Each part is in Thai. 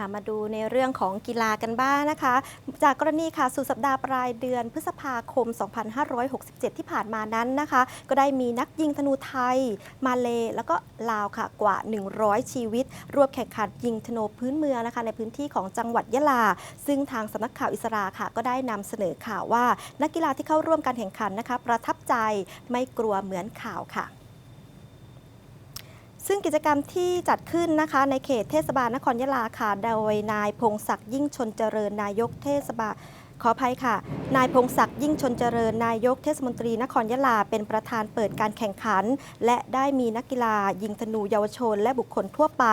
ค่ะมาดูในเรื่องของกีฬากันบ้างนะคะ จากกรณีค่ะสุดสัปดาห์ปลายเดือนพฤษภาคม 2567 ที่ผ่านมานั้นนะคะ ก็ได้มีนักยิงธนูไทย มาเลแล้วก็ลาวค่ะกว่า 100 ชีวิต รวมแข่งขันยิงธนูพื้นเมืองนะคะ ในพื้นที่ของจังหวัดยะลา ซึ่งทางสำนักข่าวอิสราค่ะ ก็ได้นำเสนอข่าวว่า นักกีฬาที่เข้าร่วมการแข่งขันนะคะ ประทับใจไม่กลัวเหมือนข่าวค่ะ ซึ่งกิจกรรมที่จัดขึ้นนะคะในเขตเทศบาลนครยะลาค่ะ โดยนายพงศักดิ์ยิ่งชนเจริญนายกเทศบาล ขออภัยค่ะ นายพงศักดิ์ยิ่งชนเจริญ นายกเทศมนตรีนครยะลา เป็นประธานเปิดการแข่งขัน และได้มีนักกีฬา ยิงธนูเยาวชน และบุคคลทั่วไป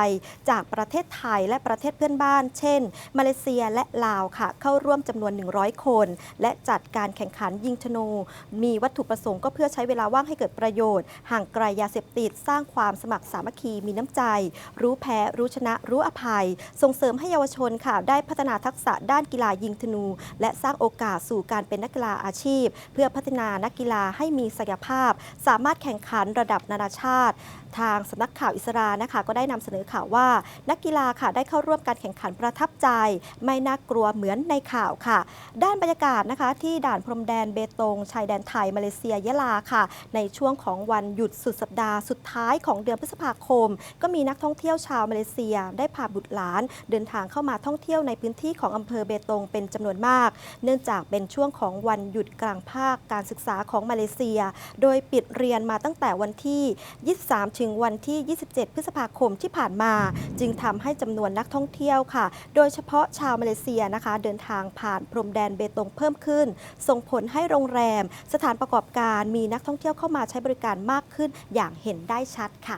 จากประเทศไทยและประเทศเพื่อนบ้าน เช่น มาเลเซียและลาวค่ะ เข้าร่วมจำนวน 100 คน และจัดการแข่งขันยิงธนู มีวัตถุประสงค์ก็เพื่อใช้เวลาว่างให้เกิดประโยชน์ ห่างไกลยาเสพติดสร้างความสมัครสามัคคีมีน้ำใจ รู้แพ้รู้ชนะรู้อภัย ส่งเสริมให้เยาวชนค่ะได้พัฒนาทักษะด้านกีฬายิงธนู และสร้างโอกาสสู่การเป็นนักกีฬาอาชีพ เพื่อพัฒนานักกีฬาให้มีศักยภาพ สามารถแข่งขันระดับนานาชาติ ทางสำนักข่าวอิสรานะคะ ก็ได้นำเสนอข่าวว่า นักกีฬาค่ะได้เข้าร่วมการแข่งขันประทับใจ ไม่น่ากลัวเหมือนในข่าวค่ะ ด้านบรรยากาศนะคะ ที่ด่านพรมแดนเบตงชายแดนไทยมาเลเซียยะลาค่ะ ในช่วงของวันหยุดสุดสัปดาห์สุดท้ายของเดือนพฤษภาคม ก็มีนักท่องเที่ยวชาวมาเลเซีย ได้พาบุตรหลาน เดินทางเข้ามาท่องเที่ยวในพื้นที่ของอำเภอเบตงเป็นจำนวนมากเนื่องจากเป็นช่วงของวันหยุดกลางภาคการศึกษาของมาเลเซีย โดยปิดเรียนมาตั้งแต่วันที่ 23 ถึงวันที่ 27 พฤษภาคมที่ผ่านมา จึงทำให้จำนวนนักท่องเที่ยวค่ะ โดยเฉพาะชาวมาเลเซียนะคะ เดินทางผ่านพรมแดนเบตงเพิ่มขึ้น ส่งผลให้โรงแรม สถานประกอบการมีนักท่องเที่ยวเข้ามาใช้บริการมากขึ้นอย่างเห็นได้ชัดค่ะ